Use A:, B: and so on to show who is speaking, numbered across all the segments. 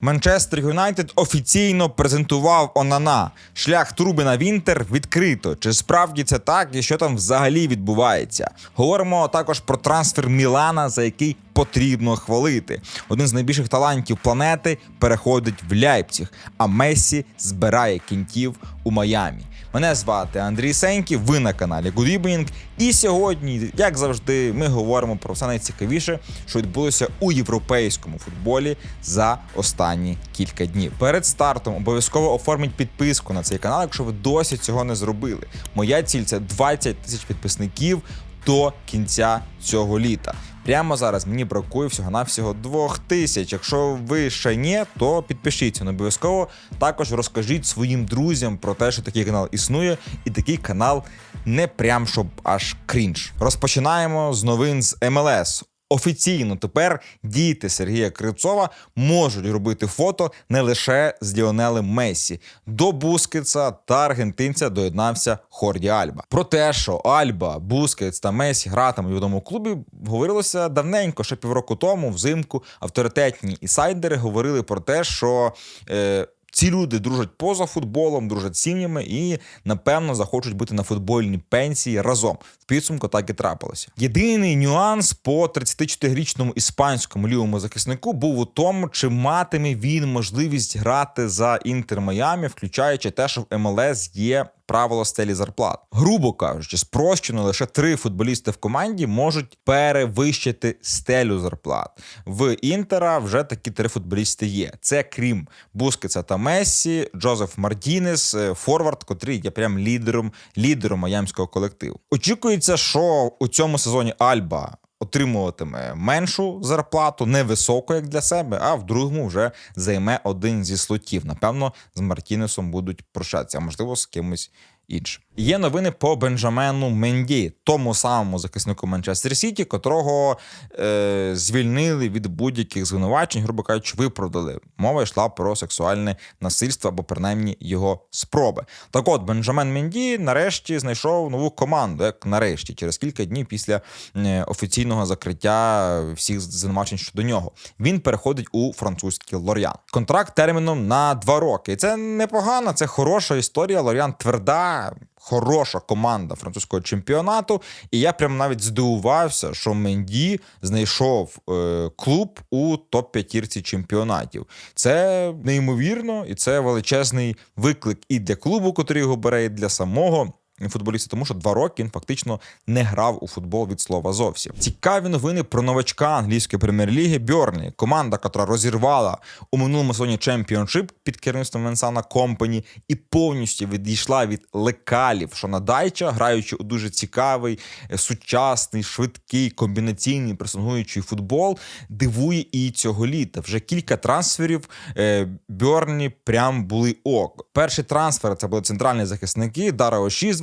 A: Манчестер Юнайтед офіційно презентував Онана. Шлях Трубина в Інтер відкрито. Чи справді це так і що там взагалі відбувається? Говоримо також про трансфер Мілана, за який потрібно хвалити. Один з найбільших талантів планети переходить в Ляйпціг, а Мессі збирає кінтів у Майамі. Мене звати Андрій Сеньків, ви на каналі Good Evening. І сьогодні, як завжди, ми говоримо про все найцікавіше, що відбулося у європейському футболі за останні кілька днів. Перед стартом обов'язково оформіть підписку на цей канал, якщо ви досі цього не зробили. Моя ціль це 20 тисяч підписників до кінця цього літа. Прямо зараз мені бракує всього-навсього двох тисяч. Якщо ви ще ні, то підпишіться. не обов'язково також розкажіть своїм друзям про те, що такий канал існує, і такий канал не прям щоб аж крінж. Розпочинаємо з новин з МЛС. Офіційно тепер діти Сергія Кривцова можуть робити фото не лише з Ліонелем Месі. До Бускетса та аргентинця доєднався Хорді Альба. Про те, що Альба, Бускетс та Месі гратимуть в одному клубі, говорилося давненько, ще півроку тому, взимку. Авторитетні інсайдери говорили про те, що. Е, ці люди дружать поза футболом, дружать сім'ями і напевно захочуть бути на футбольній пенсії разом. В підсумку так і трапилося. Єдиний нюанс по 34-річному іспанському лівому захиснику був у тому, чи матиме він можливість грати за інтер Майами, включаючи те, що в МЛС є. Правило стелі зарплат, грубо кажучи, спрощено лише три футболісти в команді можуть перевищити стелю зарплат. В інтера вже такі три футболісти є. Це крім Бускетса та Мессі, Джозеф Мартінес, е, Форвард, котрий є прям лідером лідером маямського колективу. Очікується, що у цьому сезоні Альба. Отримуватиме меншу зарплату, невисоку, як для себе, а в другому вже займе один зі слотів. Напевно, з Мартінесом будуть прощатися, а можливо, з кимось іншим. Є новини по Бенджамену Менді, тому самому захиснику Манчестер Сіті, котрого е, звільнили від будь-яких звинувачень, грубо кажучи, виправдали. Мова йшла про сексуальне насильство або принаймні його спроби. Так от Бенджамен Менді нарешті знайшов нову команду, як нарешті, через кілька днів після е, офіційного закриття всіх звинувачень щодо нього. Він переходить у французький Лор'ян. Контракт терміном на два роки. І це непогано, це хороша історія. Лор'ян тверда. Хороша команда французького чемпіонату, і я прям навіть здивувався, що Менді знайшов е, клуб у топ п'ятірці чемпіонатів. Це неймовірно, і це величезний виклик і для клубу, котрий його бере, і для самого. Футболіста, тому що два роки він фактично не грав у футбол від слова зовсім. Цікаві новини про новачка англійської прем'єр-ліги Бьорні. Команда, яка розірвала у минулому сезоні чемпіоншип під керівництвом Венсана Компані і повністю відійшла від лекалів Шонадайча, граючи у дуже цікавий, е, сучасний, швидкий, комбінаційний пресингуючий футбол, дивує і цього літа. Вже кілька трансферів е, Бьорні прям були ок. Перший трансфер це були центральні захисники Дара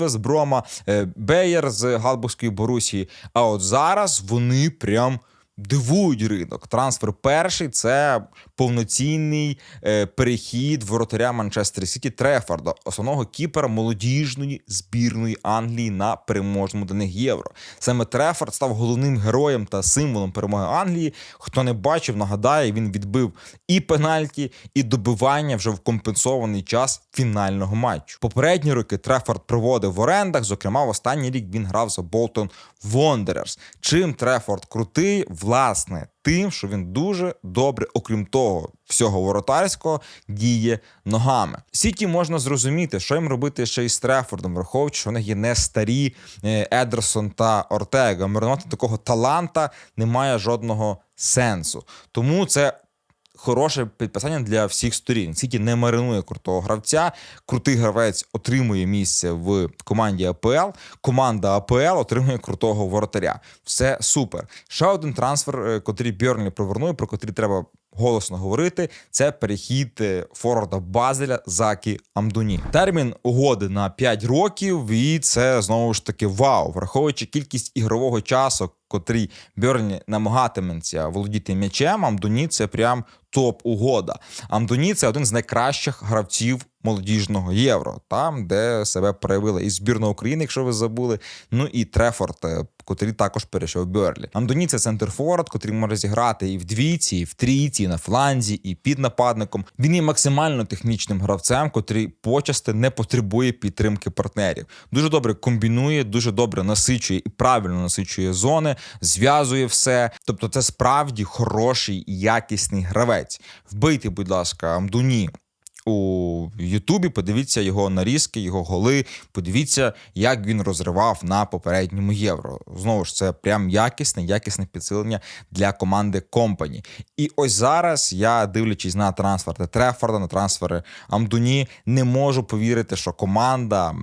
A: Ошізве з Брома, е, Беєр з Галбурзької Борусії. А от зараз вони прям. Дивують ринок. Трансфер перший це повноцінний е, перехід воротаря Манчестер Сіті Трефорда, основного кіпера молодіжної збірної Англії на переможному для них євро. Саме Трефорд став головним героєм та символом перемоги Англії. Хто не бачив, нагадає, він відбив і пенальті, і добивання вже в компенсований час фінального матчу. Попередні роки Трефорд проводив в орендах. Зокрема, в останній рік він грав за Болтон Вондерерс. Чим Трефорд крутий, власне, тим, що він дуже добре, окрім того, всього воротарського, діє ногами. Сіті можна зрозуміти, що їм робити ще із Трефордом, враховуючи, що в них є не старі е, Едерсон та Ортега. Маринувати такого таланта немає жодного сенсу. Тому це. Хороше підписання для всіх сторін. Сіті не маринує крутого гравця. Крутий гравець отримує місце в команді АПЛ. Команда АПЛ отримує крутого воротаря. Все супер. Ще один трансфер, е, котрий Бьорнлі провернує, про котрий треба голосно говорити. Це перехід е, форварда Базеля Закі Амдуні. Термін угоди на 5 років, і це знову ж таки вау, враховуючи кількість ігрового часу. Котрий Бьорні намагатиметься володіти м'ячем, Амдуні це прям топ-угода. Амдуні це один з найкращих гравців молодіжного євро, там де себе проявила і збірна України, якщо ви забули. Ну і Трефорд, е, котрий також перейшов Берлі. Андоні це центр форвард, котрий може зіграти і в двійці, і в трійці, і на фланзі, і під нападником. Він є максимально технічним гравцем, котрий почасти не потребує підтримки партнерів. Дуже добре комбінує, дуже добре насичує і правильно насичує зони, зв'язує все. Тобто, це справді хороший якісний гравець. Вбийте, будь ласка, Амдуні у Ютубі. Подивіться його нарізки, його голи. Подивіться, як він розривав на попередньому євро. Знову ж це прям якісне, якісне підсилення для команди Компані. І ось зараз я, дивлячись на трансфери Трефорда, на трансфери Амдуні, не можу повірити, що команда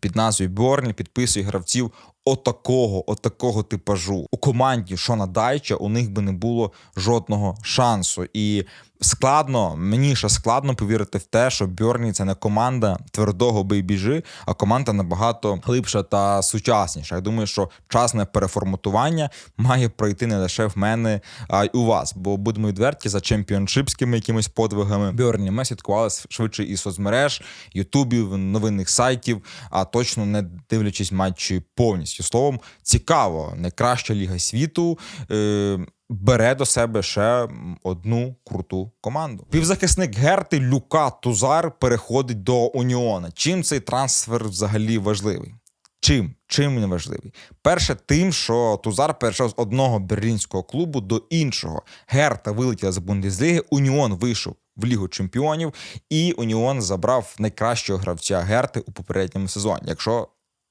A: під назвою Бьорні підписує гравців. Отакого, отакого типажу у команді Шона Дайча у них би не було жодного шансу. І складно, мені ще складно повірити в те, що Бьорні це не команда твердого бейбіжи, а команда набагато глибша та сучасніша. Я думаю, що час на переформатування має пройти не лише в мене, а й у вас. Бо будемо відверті за чемпіоншипськими якимись подвигами. Бьорні ми слідкували швидше і соцмереж, ютубів, новинних сайтів, а точно не дивлячись матчі повністю. Словом, цікаво, найкраща ліга світу. Е- бере до себе ще одну круту команду. Півзахисник Герти Люка Тузар переходить до Уніона. Чим цей трансфер взагалі важливий? Чим? Чим він важливий? Перше, тим, що Тузар перейшов з одного берлінського клубу до іншого. Герта вилетіла з Бундесліги, Уніон вийшов в Лігу Чемпіонів, і Уніон забрав найкращого гравця Герти у попередньому сезоні. Якщо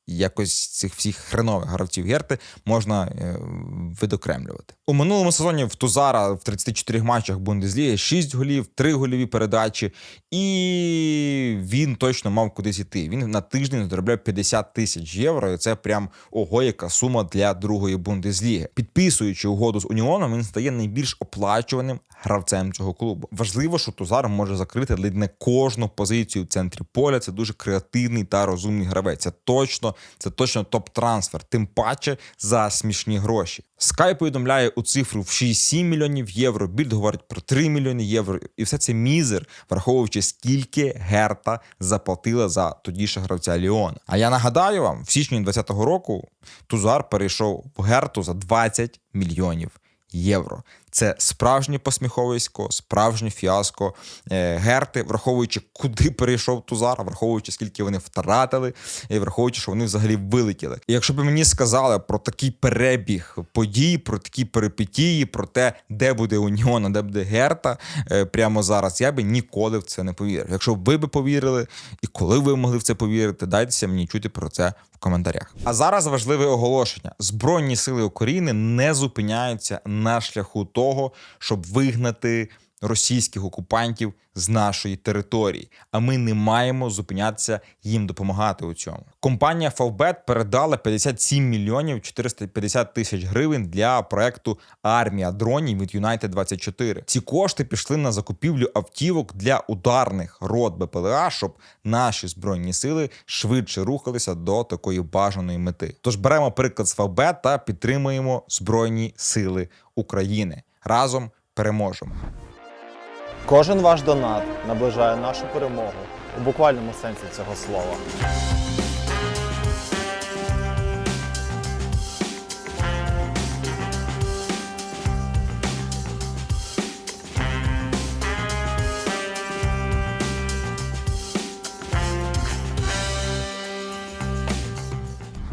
A: якось цих всіх хренових гравців Герти можна е, видокремлювати. У минулому сезоні в Тузара в 34 матчах Бундесліги 6 голів, 3 гольові передачі, і він точно мав кудись іти. Він на тиждень заробляв 50 тисяч євро. і Це прям ого, яка сума для другої Бундесліги. Підписуючи угоду з Уніоном, він стає найбільш оплачуваним гравцем цього клубу. Важливо, що Тузар може закрити ледь не кожну позицію в центрі поля. Це дуже креативний та розумний гравець. Це точно, це точно топ-трансфер, тим паче за смішні гроші. Скай повідомляє у цифру в 6-7 мільйонів євро. Більд говорить про 3 мільйони євро, і все це мізер, враховуючи скільки Герта заплатила за тодіше гравця Ліона. А я нагадаю вам, в січні 2020 року Тузар перейшов в Герту за 20 мільйонів євро. Це справжнє посміховисько, справжнє фіаско е, Герти, враховуючи, куди перейшов Тузар, враховуючи, скільки вони втратили, і враховуючи, що вони взагалі вилетіли. І якщо б мені сказали про такий перебіг подій, про такі перипетії, про те, де буде Уніон, а де буде Герта е, прямо зараз, я би ніколи в це не повірив. Якщо ви би повірили, і коли ви могли в це повірити, дайтеся мені чути про це в коментарях. А зараз важливе оголошення: Збройні сили України не зупиняються на шляху того, щоб вигнати російських окупантів з нашої території. А ми не маємо зупинятися їм допомагати у цьому. Компанія Фавбет передала 57 мільйонів 450 тисяч гривень для проекту Армія дронів від United 24 Ці кошти пішли на закупівлю автівок для ударних рот БПЛА, щоб наші збройні сили швидше рухалися до такої бажаної мети. Тож беремо приклад з Фавбет та підтримуємо збройні сили України. Разом переможемо.
B: Кожен ваш донат наближає нашу перемогу у буквальному сенсі цього слова.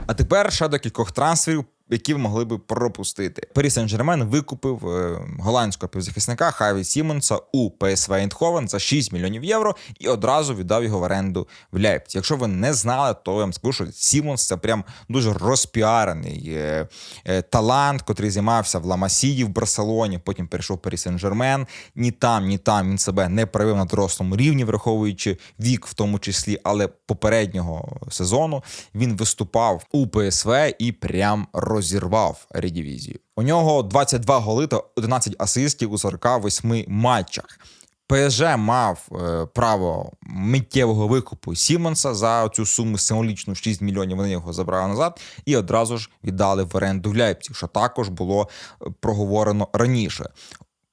A: А тепер ще до кількох трансферів, які могли би пропустити. Парі Сен-Жермен викупив е, голландського півзахисника Хаві Сімонса у ПСВ Ейндховен за 6 мільйонів євро і одразу віддав його в оренду в Ляйпці. Якщо ви не знали, то я вам скажу, що Сімонс це прям дуже розпіарений е, е, талант, котрий займався в Ламасії в Барселоні, потім перейшов Парі Сен-Жермен. Ні там, ні там він себе не проявив на дорослому рівні, враховуючи вік, в тому числі, але попереднього сезону він виступав у ПСВ і прям розірвав редивізію. У нього 22 голи та 11 асистів у 48 матчах. ПСЖ мав е, право миттєвого викупу Сімонса за цю суму символічну 6 мільйонів. Вони його забрали назад і одразу ж віддали в оренду в Ляйпциг, що також було е, проговорено раніше.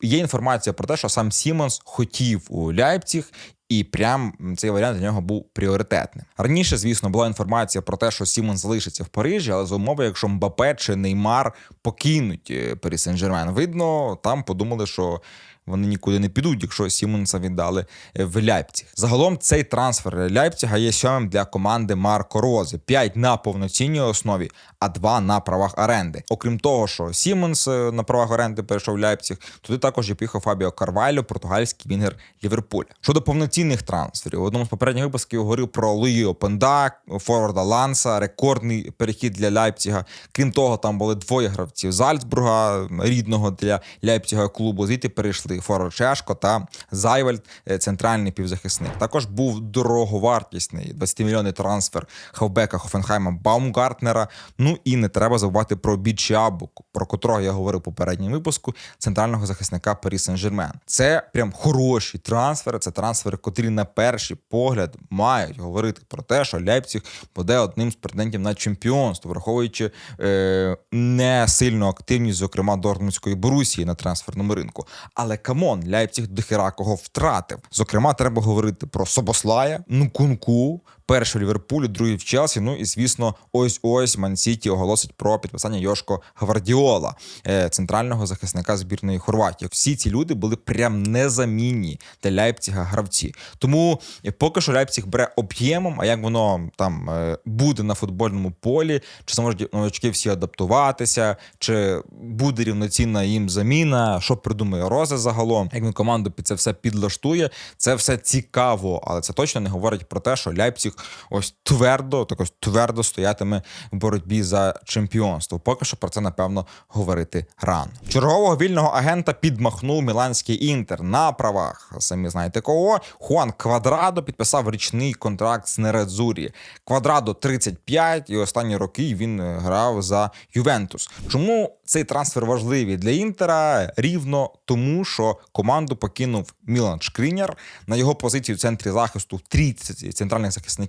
A: Є інформація про те, що сам Сімонс хотів у Ляйпціг, і прям цей варіант для нього був пріоритетним. Раніше, звісно, була інформація про те, що Сімон залишиться в Парижі, але за умови, якщо Мбапе чи Неймар покинуть е, Парі Сен-Жермен. Видно, там подумали, що вони нікуди не підуть, якщо Сімонса віддали е, в Ляйпціг. Загалом цей трансфер Ляйпціга є сьомим для команди Марко Рози. П'ять на повноцінній основі, а два на правах оренди. Окрім того, що Сімонс е, на правах оренди перейшов в Ляйпціг, туди також і поїхав Фабіо Карвайло, португальський вінгер Ліверпуля. Щодо повноцінних трансферів, в одному з попередніх випусків я говорив про Луї Опенда, Форварда Ланса, рекордний перехід для Ляйпціга. Крім того, там були двоє гравців Зальцбурга, рідного для Ляйпціга клубу. Звідти перейшли Форвард Чешко та Зайвальд, е, центральний півзахисник. Також був дороговартісний 20-мільйонний трансфер хавбека Хофенхайма Баумгартнера. Ну і не треба забувати про Бічабу, про котрого я говорив у попередньому випуску, центрального захисника Парі Сен-Жермен. Це прям хороші трансфери. Це трансфери, котрі на перший погляд мають говорити про те, що Ляйпціг буде одним з претендентів на чемпіонство, враховуючи е, не сильну активність, зокрема Дортмундської Борусії на трансферному ринку. Але камон, Ляйпціг дохіра кого втратив. Зокрема, треба говорити про Собослая, Нкунку, перший в Ліверпулі, другий в Челсі. Ну і звісно, ось ось Мансіті оголосить про підписання Йошко Гвардіола, е, центрального захисника збірної Хорватії. Всі ці люди були прям незамінні для Ляйпціга гравці. Тому е, поки що Ляйпціг бере об'ємом, а як воно там е, буде на футбольному полі, чи зможуть новачки всі адаптуватися, чи буде рівноцінна їм заміна, що придумає Розе загалом, як він команду під це все підлаштує. Це все цікаво, але це точно не говорить про те, що Ляйпціг ось твердо, так ось твердо стоятиме в боротьбі за чемпіонство. Поки що про це напевно говорити рано. Чергового вільного агента підмахнув міланський інтер на правах. Самі знаєте кого. Хуан Квадрадо підписав річний контракт з Нередзурі. Квадрадо 35, і останні роки він грав за Ювентус. Чому цей трансфер важливий для інтера? Рівно тому, що команду покинув Мілан Шкріняр. На його позиції в центрі захисту в трійці центральних захисників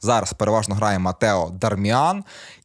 A: зараз переважно грає Матео Дарміан.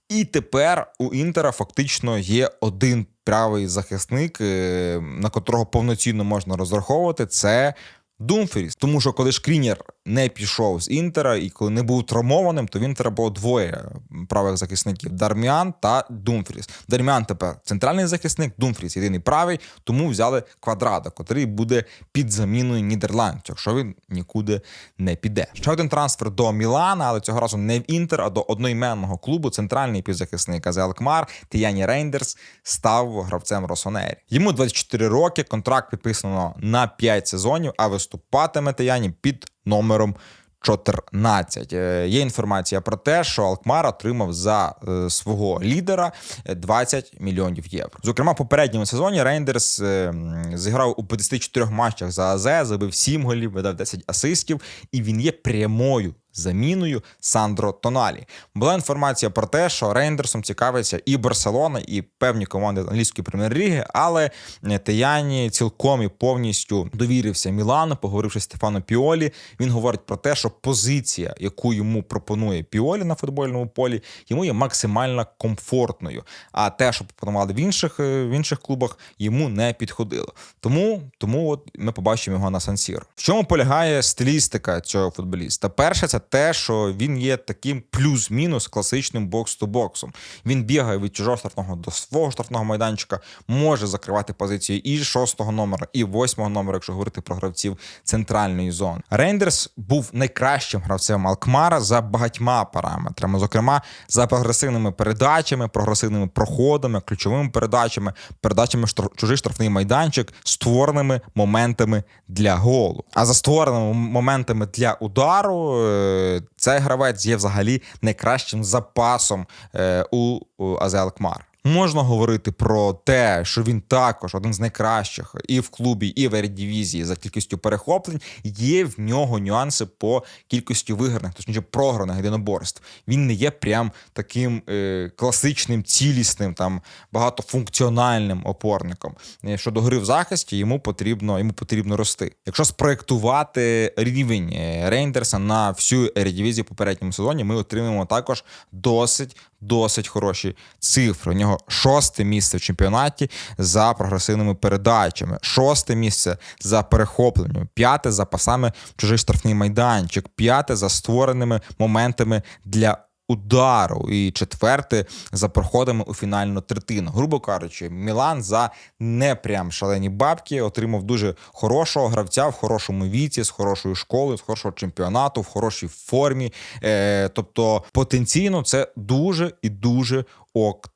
A: І тепер у Інтера фактично є один правий захисник, е, на котрого повноцінно можна розраховувати. Це Думфріс. Тому що коли Шкрінєр не пішов з Інтера і коли не був травмованим, то в Інтера було двоє правих захисників: Дарміан та Думфріс. Дарміан тепер центральний захисник, Думфріс єдиний правий, тому взяли квадрата, котрий буде під заміною нідерландцю, якщо він нікуди не піде. Ще один трансфер до Мілана, але цього разу не в Інтер, а до одноіменного клубу. Центральний півзахисник Азе Алкмар Тіяні Рейндерс став гравцем Росонері. Йому 24 роки. Контракт підписано на 5 сезонів, а виступатиме Тіяні під номером 14. Е, Є інформація про те, що Алкмар отримав за е, свого лідера е, 20 мільйонів євро. Зокрема, в попередньому сезоні Рейндерс е, зіграв у 54 матчах за АЗ, забив 7 голів, видав 10 асистів, і він є прямою. Заміною Сандро Тоналі була інформація про те, що Рейндерсом цікавиться і Барселона, і певні команди англійської прем'єр-ліги, але е, Таяні цілком і повністю довірився Мілану, поговоривши з Стефано Піолі. Він говорить про те, що позиція, яку йому пропонує Піолі на футбольному полі, йому є максимально комфортною. А те, що пропонували в інших е, в інших клубах, йому не підходило. Тому, тому от ми побачимо його на Сан-Сіро. В чому полягає стилістика цього футболіста? Перше, це те, що він є таким плюс-мінус класичним бокс-то-боксом. Він бігає від чужого штрафного до свого штрафного майданчика, може закривати позиції і шостого номера, і восьмого номера, якщо говорити про гравців центральної зони. Рейндерс був найкращим гравцем Алкмара за багатьма параметрами, зокрема за прогресивними передачами, прогресивними проходами, ключовими передачами, передачами штраф- чужий штрафний майданчик, створеними моментами для голу. А за створеними моментами для удару, е, цей гравець є взагалі найкращим запасом е, у, Азел Азе Алкмар. Можна говорити про те, що він також один з найкращих і в клубі, і в ердивізії за кількістю перехоплень. Є в нього нюанси по кількості виграних, точніше програних єдиноборств. Він не є прям таким е, класичним, цілісним, там багатофункціональним опорником. Е, Щодо гри в захисті, йому потрібно йому потрібно рости. Якщо спроектувати рівень е, Рейндерса на всю ердивізію попередньому сезоні, ми отримаємо також досить досить хороші цифри. У нього шосте місце в чемпіонаті за прогресивними передачами, шосте місце за перехопленням, п'яте за пасами в чужий штрафний майданчик, п'яте за створеними моментами для удару, і четверте за проходами у фінальну третину. Грубо кажучи, Мілан за не прям шалені бабки отримав дуже хорошого гравця в хорошому віці, з хорошою школою, з хорошого чемпіонату, в хорошій формі. Е, тобто потенційно це дуже і дуже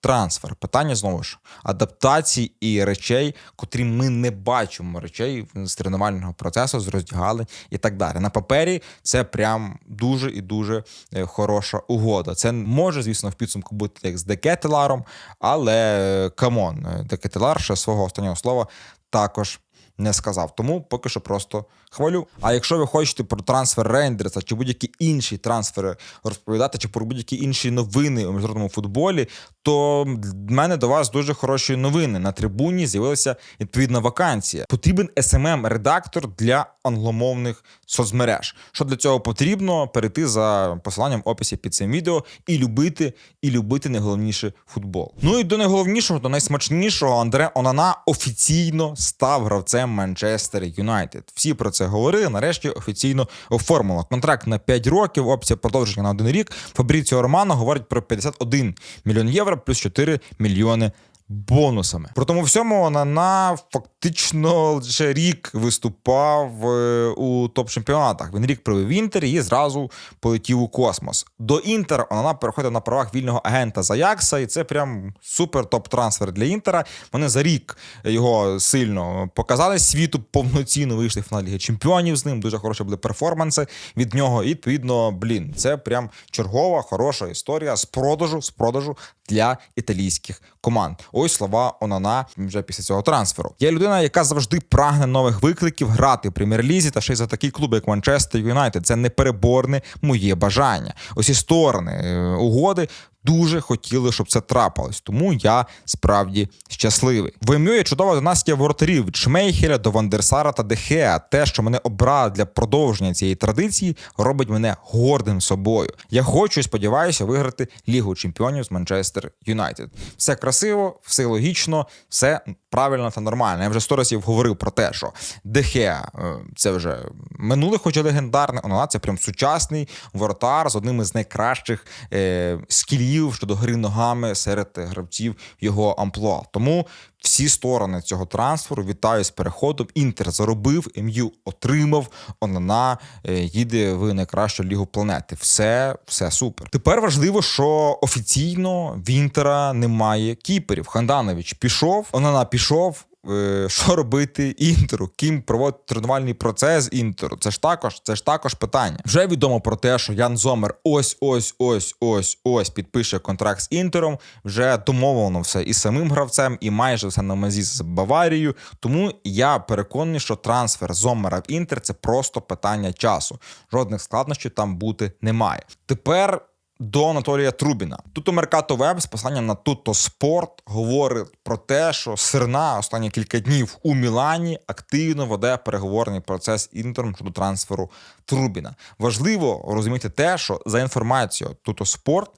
A: трансфер. Питання знову ж адаптації і речей, котрі ми не бачимо речей з тренувального процесу, з роздягали і так далі. На папері це прям дуже і дуже е, хороша угода. Це може, звісно, в підсумку бути як з Декетеларом, але е, камон, е, Декетелар ще свого останнього слова також не сказав. Тому поки що просто хвалю. А якщо ви хочете про трансфер Рейндерса чи будь-які інші трансфери розповідати, чи про будь-які інші новини у міжнародному футболі, то в мене до вас дуже хороші новини. На трибуні з'явилася відповідна вакансія. Потрібен smm редактор для англомовних соцмереж. Що для цього потрібно? Перейти за посиланням в описі під цим відео і любити, і любити найголовніше футбол. Ну і до найголовнішого, до найсмачнішого, Андре Онана офіційно став гравцем Манчестер Юнайтед. Всі про це говорили. Нарешті офіційно оформила контракт на 5 років. Опція продовження на один рік. Фабріціо Романо говорить про 51 мільйон євро плюс 4 мільйони. Бонусами про тому всьому Онана фактично лише рік виступав е, у топ-чемпіонатах. Він рік провів в інтері і зразу полетів у космос. До інтера Онана переходив на правах вільного агента з Аякса, і це прям супер топ-трансфер для інтера. Вони за рік його сильно показали світу, повноцінно вийшли в фінал Ліги Чемпіонів з ним. Дуже хороші були перформанси від нього. І відповідно, блін, це прям чергова хороша історія з продажу з продажу для італійських команд. Ось слова Онана вже після цього трансферу. Я людина, яка завжди прагне нових викликів грати в прем'єр-лізі та ще й за такий клуб, як Манчестер Юнайтед. Це непереборне моє бажання. Усі сторони е, угоди. Дуже хотіли, щоб це трапилось, тому я справді щасливий. В МЮ є чудова династія воротарів від Шмейхеля до Вандерсара та Дехеа. Те, що мене обрали для продовження цієї традиції, робить мене гордим собою. Я хочу і сподіваюся виграти Лігу чемпіонів з Манчестер Юнайтед. Все красиво, все логічно, все правильно та нормально. Я вже сто разів говорив про те, що Дехеа е, це вже минуле, хоч і легендарне, Онана це прям сучасний воротар з одним із найкращих е, скілів щодо гри ногами серед гравців його амплуа. Тому всі сторони цього трансферу вітаю з переходом. Інтер заробив, МЮ отримав. Онана е, їде в найкращу лігу планети. Все, все супер. Тепер важливо, що офіційно в Інтера немає кіперів. Ханданович пішов, Онана пішов. Е, Що робити інтеру? Ким проводити тренувальний процес інтеру? Це ж також, це ж також питання. Вже відомо про те, що Ян Зомер ось ось ось ось ось підпише контракт з інтером. Вже домовлено все і самим гравцем, і майже все на мазі з Баварією. Тому я переконаний, що трансфер Зомера в інтер це просто питання часу. Жодних складнощів там бути немає. Тепер. До Анатолія Трубіна. Тут у Меркато Веб з посланням на Туто Спорт говорить про те, що Сирна останні кілька днів у Мілані активно веде переговорний процес інтером щодо трансферу Трубіна. Важливо розуміти те, що за інформацією Туто Спорт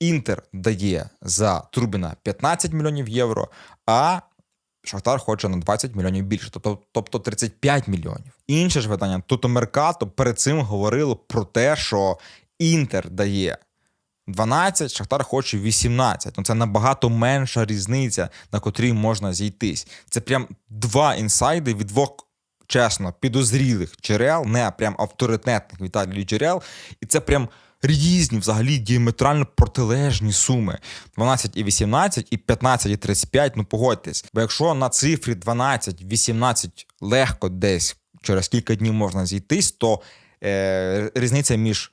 A: Інтер дає за Трубіна 15 мільйонів євро, а Шахтар хоче на 20 мільйонів більше, тобто, тобто 35 мільйонів. Інше ж видання, Туто Меркато перед цим говорило про те, що Інтер дає 12, Шахтар хоче 18. Ну це набагато менша різниця, на котрій можна зійтись. Це прям два інсайди від двох. Чесно, підозрілих джерел, не прям авторитетних Віталій джерел, і це прям різні, взагалі діаметрально протилежні суми: 12 і 18, і 15 і 35, Ну погодьтесь. Бо якщо на цифрі 12, 18 легко десь через кілька днів можна зійтись, то е, різниця між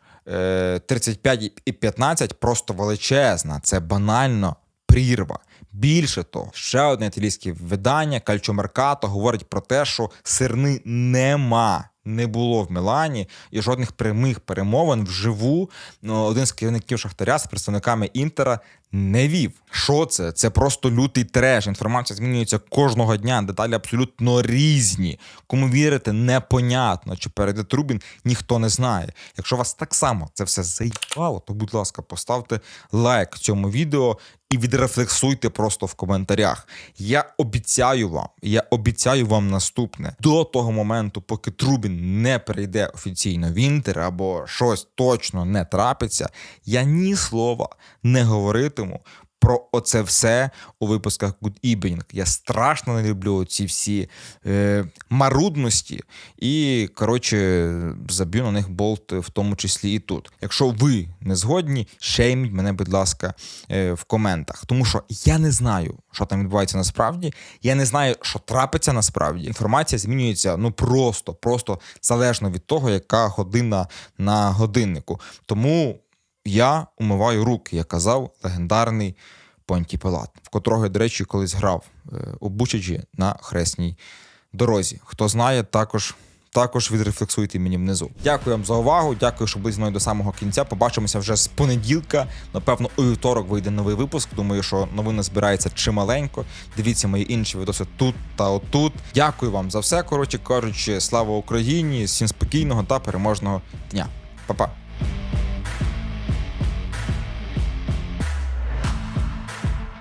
A: 35 і 15 просто величезна. Це банально прірва. Більше того, ще одне італійське видання Кальчомеркато говорить про те, що сирни нема. Не було в Мілані і жодних прямих перемовин вживу. Ну, один з керівників Шахтаря з представниками Інтера не вів. Що це? Це просто лютий треш. Інформація змінюється кожного дня. Деталі абсолютно різні. Кому вірити, непонятно. Чи перейде Трубін, ніхто не знає. Якщо вас так само це все заїбало, то будь ласка, поставте лайк цьому відео і відрефлексуйте просто в коментарях. Я обіцяю вам, я обіцяю вам наступне до того моменту, поки Трубін не перейде офіційно в інтер або щось точно не трапиться, я ні слова не говоритиму. Про оце все у випусках Good Evening. Я страшно не люблю ці всі е, марудності. І, коротше, заб'ю на них болт, в тому числі і тут. Якщо ви не згодні, шейміть мене, будь ласка, е, в коментах. Тому що я не знаю, що там відбувається насправді. Я не знаю, що трапиться насправді. Інформація змінюється ну просто, просто залежно від того, яка година на годиннику. Тому я умиваю руки, як казав легендарний Понті Пилат, в котрого, до речі, колись грав е, у Бучаджі на хресній дорозі. Хто знає, також. Також відрефлексуйте мені внизу. Дякую вам за увагу. Дякую, що були зі мною до самого кінця. Побачимося вже з понеділка. Напевно, у вівторок вийде новий випуск. Думаю, що новина збирається чималенько. Дивіться мої інші відоси тут та отут. Дякую вам за все. Коротше кажучи, слава Україні! Всім спокійного та переможного дня. Па-па.